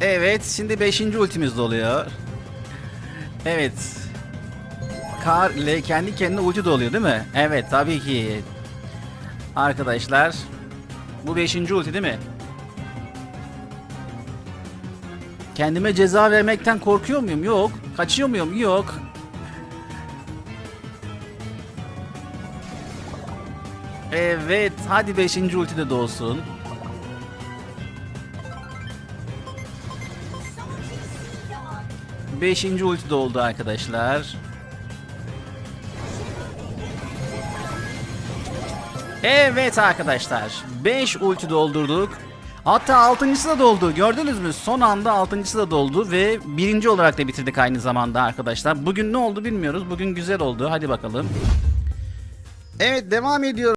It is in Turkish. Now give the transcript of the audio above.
Evet şimdi 5. ultimiz doluyor. Evet. Kar ile kendi kendine ulti doluyor değil mi? Evet tabii ki. Arkadaşlar. Bu 5. ulti değil mi? Kendime ceza vermekten korkuyor muyum? Yok. Kaçıyor muyum? Yok. Evet. Hadi 5. ulti de dolsun. Beşinci ulti doldu arkadaşlar. Evet arkadaşlar. 5 ulti doldurduk. Hatta altıncısı da doldu. Gördünüz mü? Son anda altıncısı da doldu ve birinci olarak da bitirdik aynı zamanda arkadaşlar. Bugün ne oldu bilmiyoruz. Bugün güzel oldu. Hadi bakalım. Evet devam ediyoruz.